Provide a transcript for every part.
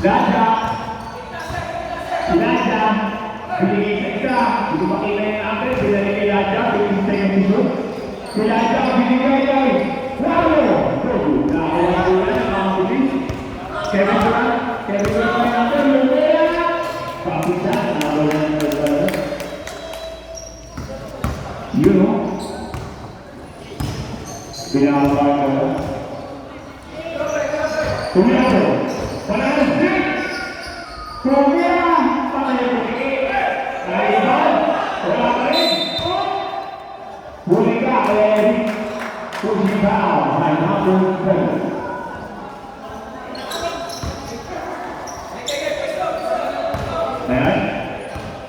Laja. Si Laja. Binigay sa isa. Hindi makita yung number. Binigay kay Laja. Binigay sa yung susunod. Si Laja binigay kay Lalo. Progo. Nakawalan ko yan ang mga pulis. Kevin Durant. Kevin Durant may number. Lumea. Papisa. Nakawalan ng Lalo. Yun o. Binababa ko. Tumiyago. Panalo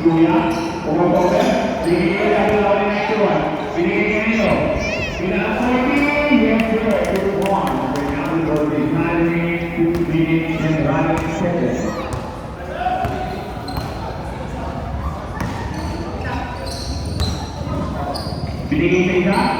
Kuya, umupote. Binigay na po ako ng next one. Binigay niya nito. Pinaka-14, yes sir, it is one. The count will be 9 minutes, 2 and 9 seconds. Binigay niya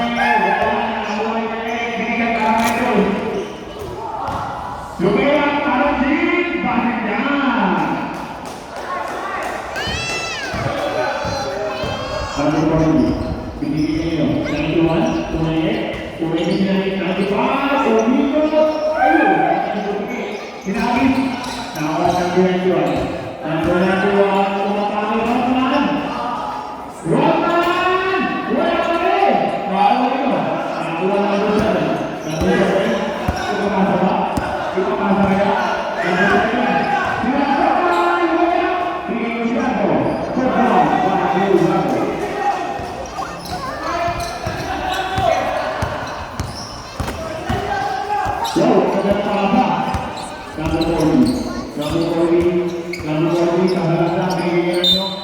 Number 40. Binigay ka nino. 91. Tumaye. Tumaye sila ni 95. Domingo. Ayun. Sinabi. Nawalan ng 21. Number 91. কামকর্মী কামকর্মী কামকর্মী সাধারণত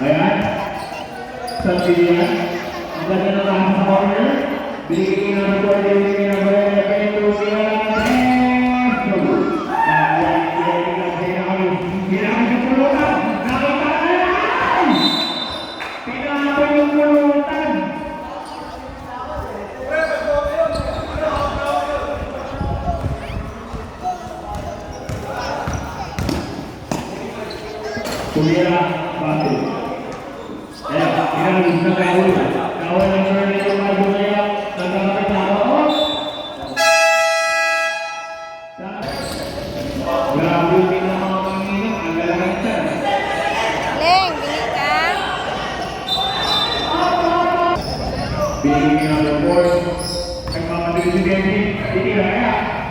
Thank you.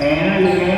And